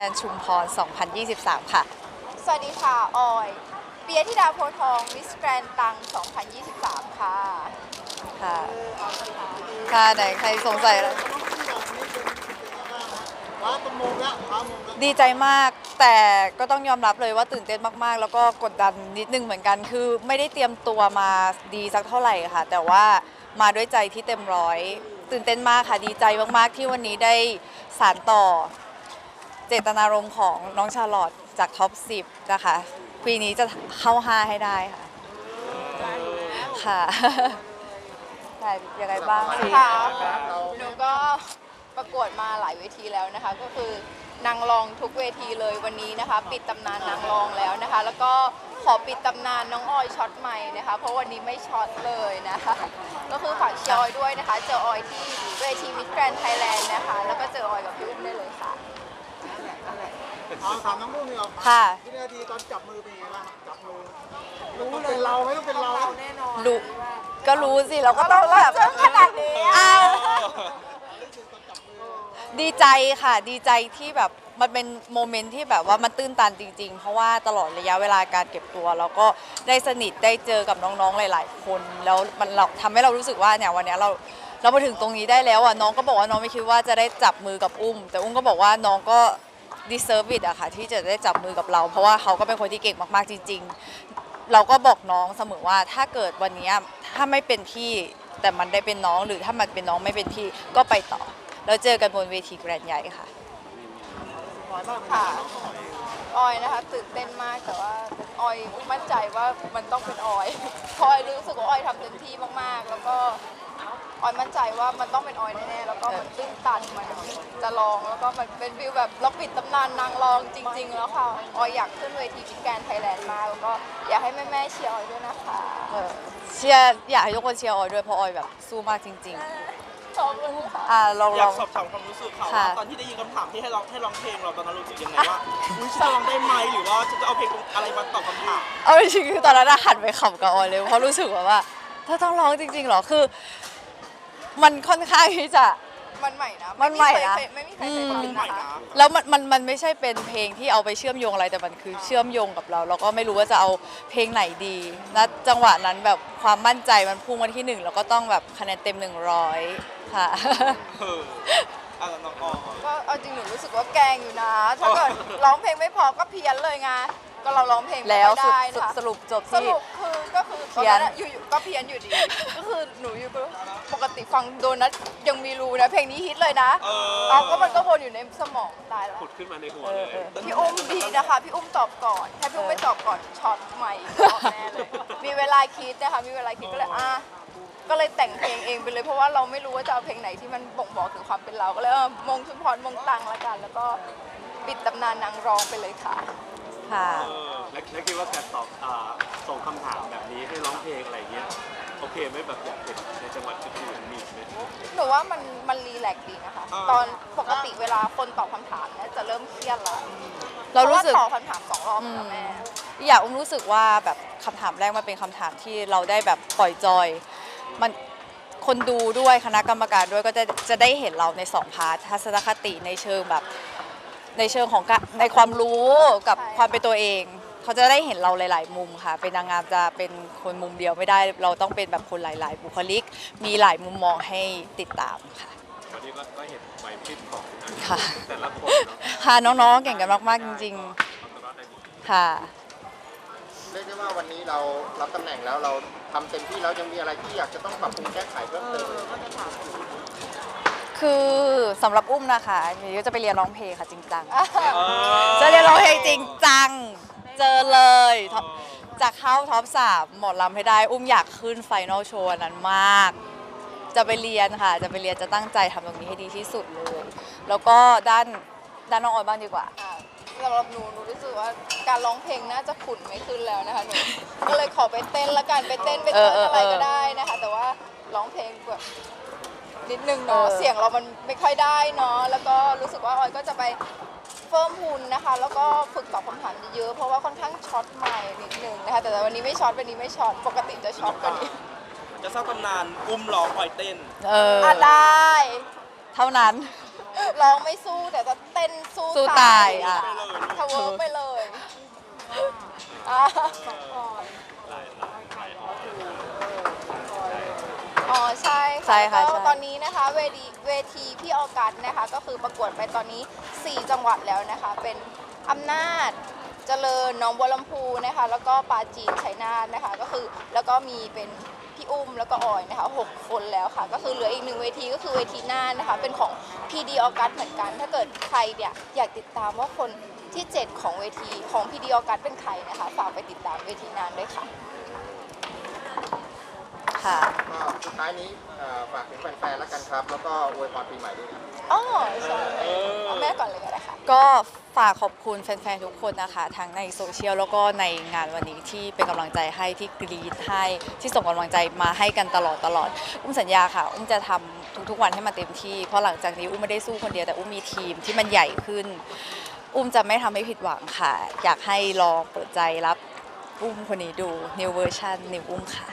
แอนชุมพร 2023 ค่ะ สวัสดีค่ะ ออย เปียธิดาโพธิ์ทอง มิสแกรนตัง 2023 ค่ะ ค่ะ ค่ะ ไหนใครสงสัยอะไรว้าประมงแล้วว้ามงแล้วดีใจมาก แต่ก็ต้องยอมรับเลยว่าตื่นเต้นมากๆ แล้วก็กดดันนิดนึงเหมือนกัน คือไม่ได้เตรียมตัวมาดีสักเท่าไหร่ค่ะ แต่ว่ามาด้วยใจที่เต็มร้อย ตื่นเต้นมากค่ะ ดีใจมากๆ ที่วันนี้ได้สารต่อ เจตนารมณ์ของน้องชาลอตจากท็อป 10 นะคะ ปีนี้จะเข้า 5 ให้ได้ค่ะ ค่ะใช่ยังไงบ้างสิค่ะหนูก็ประกวดมาหลายเวทีแล้วนะคะ ก็คือนางรองทุกเวทีเลยวันนี้นะคะ ปิดตำนานนางรองแล้วนะคะ แล้วก็ขอปิดตำนานน้องออยช็อตใหม่นะคะ เพราะวันนี้ไม่ช็อตเลยนะคะ ก็คือฝากเชียร์ออยด้วยนะคะ เจอออยที่เวทีมิสแกรนไทยแลนด์นะคะ แล้วก็เจอออยกับพี่อุ้มได้เลยค่ะ เอาถามน้องลูกนี่เอาค่ะวินาทีตอนจับมือเป็นยังไงบ้างจับมือรู้เลยเป็นเราไหม่ต้องเป็นเราแน่นอนรู้ก็รู้สิเราก็ต้องแบบขนาดนี้อ้าวดีใจค่ะดีใจที่แบบมันเป็นโมเมนต์ที่แบบว่ามันตื้นตันจริง ๆ เพราะว่าตลอดระยะเวลาการเก็บตัว เราก็ได้สนิทได้เจอกับน้องๆหลาย ๆ คนแล้วมันเราทำให้เรารู้สึกว่าเนี่ยวันเนี้ยเราเรามาถึงตรงนี้ได้แล้วอะน้องก็บอกว่าน้องไม่คิดว่าจะได้จับมือกับอุ้ม แต่อุ้มก็บอกว่าน้องก็ deserve it อะค่ะที่จะได้จับมือกับเรา เพราะว่าเขาก็เป็นคนที่เก่งมากๆจริง ๆ เราก็บอกน้องเสมอว่าถ้าเกิดวันนี้ถ้าไม่เป็นพี่แต่มันได้เป็นน้องหรือถ้ามันเป็นน้องไม่เป็นพี่ก็ไปต่อ แล้วเจอกันบนเวทีแกรนด์ใหญ่ค่ะค่ะออยนะคะตื่นเต้นมากแต่ว่าออยมั่นใจว่ามันต้องเป็นออยเพราะออยรู้สึกว่าออยทำเต็มที่มากๆ แล้วก็ ออยมั่นใจว่ามันต้องเป็นออยแน่ๆแล้วก็มันตื้นตันมันจะลองแล้วก็มันเป็นวิวแบบเราปิดตำนานนางรองจริง ๆ แล้วค่ะออยอยากขึ้นเวทีพิกแกนไทยแลนด์มากแล้วก็อยากให้แม่ๆเชียร์ออยด้วยนะคะเออเชียร์อยากให้ทุกคนเชียร์ออยด้วยเพราะออยแบบสู้มากจริง ขอบคุณค่ะ ๆ อ่าลองอลยาอกง สอบถามความรู้สึกเขาค่ะ ว่าตอนที่ได้ยินคำถามที่ให้ร้องให้ร้องเพลงเราตอนนั้นรู้สึกยังไงว่าอุ้ยจะร้องได้ไหมหรือว่าจะเอาเพลงอะไรมาตอบคำถาม เอาจริงๆคือตอนนั้นอะหันไปขำกับออยเลยเพราะรู้สึกว่าว่าถ้าต้องร้องจริงๆเหรอคือ มันค่อนข้างที่จะ มันใหม่นะมันใหม่นะไไม่มีใครเคยอืมฟังใหม่นะคะนะ แล้วมันมันมันไม่ใช่เป็นเพลงที่เอาไปเชื่อมโยงอะไรแต่มันคือเชื่อมโยงกับเรา เราก็ไม่รู้ว่าจะเอาเพลงไหนดีณจังหวะนั้นแบบความมั่นใจมันพุ่งมาที่หนึ่งเราก็ต้องแบบคะแนนเต็ม 100 ค่ะ เอออะแล้วน้องออก็เอาจริงหนูรู้สึกว่าแกล้งอยู่นะ ถ้าเกิดร้องเพลงไม่พอก็เพี้ยนเลยไง ก็เราร้องเพลงไม่แล้วค่อยสุดได้สุดนะคะสรุปจบสที่ รุปคือ ก็คือตอนนั้นอะอยู่ๆก็เพี้ยนอยู่ดี ก็คือหนูอยู่ก็ปกติฟังโดนัทยังมีรูนะ เพลงนี้ฮิตเลยนะเออ เอาก็มันก็วนอยู่ในสมองตายแล้ว ผุดขึ้นมาในหัวเอเลอยเออ พี่อุ้มดีนะคะ พี่อุ้มตอบก่อน ถ้าพี่อุ้มไม่ตอบก่อนช็อตใหม่ตอบแน่เลย มีเวลาคิดนะคะ มีเวลาคิดก็เลยอะก็เลยแต่งเพลงเองไปเลยเพราะว่าเราไม่รู้ว่าจะเอาเพลงไหนที่มันบ่งบอกถึงความเป็นเรา ก็เลยเออมงชุมพรมงตังละกัน แล้วก็ปิดตำนานนางรองไปเลยค่ะ ค่ะ เออแล้วแล้วคิดว่าการตอบอ่า ส่งคำถามแบบนี้ให้ร้องเพลงอะไรเงี้ยโอเคไหมแบบอยากเห็นในจังหวัดอื่นๆมีไหม หนูว่ามันมันรีแลกซ์ดีนะคะตอนปกติเวลาคนตอบคำถามเนี่ยจะเริ่มเครียดละเรารู้สึก พะว่ตอบคำถามสองรอบนะแม่อยากอุ้มรู้สึกว่าแบบคำถามแรกมันเป็นคำถามที่เราได้แบบปล่อยจอย มันคนดูด้วยคณะกรรมการด้วยก็จะจะได้เห็นเราในสองพาร์ททัศนคติในเชิงแบบ ในเชิงของการในความรู้กับใช่ ความเป็นตัวเอง เขาจะได้เห็นเราหลาย ๆ มุมค่ะ เป็นนางงามจะเป็นคนมุมเดียวไม่ได้ เราต้องเป็นแบบคนหลาย ๆ บุคลิก มีหลายมุมมองให้ติดตามค่ะวันนี้ก็ก็เห็นไหวพริบของอันค่ะแต่ละคนเนาะค่ะน้อง ๆ เก่งกันมาก ๆ จริงเอาตัวรอดได้ดีๆค่ะเรียกได้ว่าวันนี้เรารับตำแหน่งแล้วเราทำเต็มที่แล้วยังมีอะไรที่อยากจะต้องปรับปรุงแก้ไขเพิ่มเติมคือสำหรับอุ้มนะคะเดี๋ยวจะไปเรียนร้องเพลงค่ะจริงจังเออจะเรียนร้องเพลงจริงจัง เจอเลยท็อปจะเข้าท็อปสามหมดลำให้ได้ อุ้มอยากขึ้นไฟนอลโชว์นั้นมาก จะไปเรียนค่ะ จะไปเรียนจะตั้งใจทำตรงนี้ให้ดีที่สุดเลย แล้วก็ด้านด้านน้องออยบ้างดีกว่าอะสำหรับหนูหนูรู้สึกว่าการร้องเพลงน่าจะขุนไม่ขึ้นแล้วนะคะหนู ก็เลยขอไปเต้นละกันไปเต้นไปเต้นเออเอออะไรก็เออได้นะคะ แต่ว่าร้องเพลงแบบนิดนึงเนาะเออ เสียงเรามันไม่ค่อยได้เนาะแล้วก็รู้สึกว่าออยก็จะไป เฟิร์มหุ่นนะคะ แล้วก็ฝึกตอบคำถามเยอะๆเพราะว่าค่อนข้างช็อตใหม่นิดนึงนะคะ แต่วันนี้ไม่ช็อตวันนี้ไม่ช็อตปกติจะช็อตกว่านี้จะสร้างตำนานอุ้มร้องปล่อยเต้น เอออะได้ เท่านั้น ร้องไม่สู้แต่จะเต้นสู้สู้ตายอะ ทะเวิร์กไปเลยอะอ๋อใช่ใช่ค่ะแล้วก็ใช่ ตอนนี้ นะคะเวทีเวทีพี่ออกัสนะคะ ก็คือประกวดไปตอนนี้ 4 จังหวัดแล้วนะคะ เป็นอำนาจเจริญหนองบัวลำพูนะคะ แล้วก็ปาจีนชัยนาทนะคะ ก็คือแล้วก็มีเป็นพี่อุ้มแล้วก็ออยนะคะหกคนแล้วค่ะ ก็คือเหลืออีกหนึ่งเวทีก็คือเวทีหน้านะคะ เป็นของ PD ออกัสเหมือนกัน ถ้าเกิดใครเนี่ยอยากติดตามว่าคนที่ 7 ของเวทีของ PD ออกัสเป็นใครนะคะ ฝากไปติดตามเวทีนั้นด้วยค่ะ ค่ะ ก็สุดท้ายนี้เอ่อฝากถึงแฟนๆแล้วกันครับ แล้วก็อวยพรปีใหม่ด้วยครับ อ๋อใช่เอาแม่ก่อนเลยก็ได้ค่ะ ก็ฝากขอบคุณแฟนๆ ทุกคนนะคะ ทั้งในโซเชียลแล้วก็ในงานวันนี้ที่เป็นกำลังใจให้ที่กรีดให้ที่ส่งกำลังใจมาให้กันตลอดตลอด อุ้มสัญญาค่ะ อุ้มจะทำทุกๆวันให้มันเต็มที่ เพราะหลังจากนี้อุ้มไม่ได้สู้คนเดียวแต่อุ้มมีทีมที่มันใหญ่ขึ้น อุ้มจะไม่ทำให้ผิดหวังค่ะ อยากให้ลองเปิดใจรับอุ้มคนนี้ดู new version new อุ้มค่ะ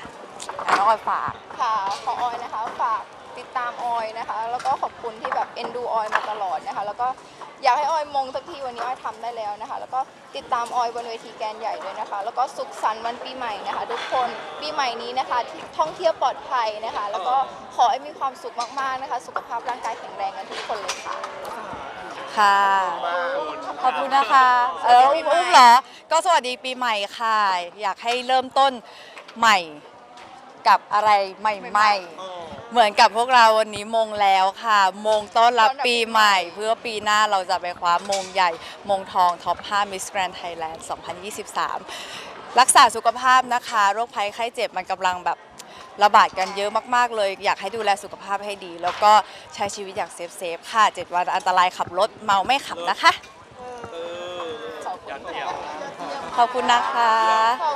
อะน้องออยฝาก ค่ะของออยนะคะฝากติดตามออยนะคะ แล้วก็ขอบคุณที่แบบเอ็นดูออยมาตลอดนะคะ แล้วก็อยากให้ออยมงสักทีวันนี้ออยทำได้แล้วนะคะ แล้วก็ติดตามออยบนเวทีแกรนด์ใหญ่ด้วยนะคะ แล้วก็สุขสันต์วันปีใหม่นะคะ ทุกคนปีใหม่นี้นะคะที่ท่องเที่ยวปลอดภัยนะคะ แล้วก็ขอให้มีความสุขมากๆนะคะ สุขภาพร่างกายแข็งแรงกันทุกคนเลยค่ะ ค่ะ ขอบคุณนะคะ เอออุ้มอุ้มเหรอ ก็สวัสดีปีใหม่ค่ะ อยากให้เริ่มต้นใหม่ กับอะไรใหม่ๆ เหมือนกับพวกเราวันนี้มงแล้วค่ะ มงต้อนรับปีใหม่ เพื่อปีหน้าเราจะไปคว้ามงใหญ่ มงทองท็อป 5 Miss Grand Thailand 2023 รักษาสุขภาพนะคะ โรคภัยไข้เจ็บมันกำลังแบบระบาดกันเยอะมากๆเลย อยากให้ดูแลสุขภาพให้ดี แล้วก็ใช้ชีวิตอย่างเซฟๆค่ะ 7 วันอันตรายขับรถเมาไม่ขับนะคะยันเดียวขอบคุณนะคะ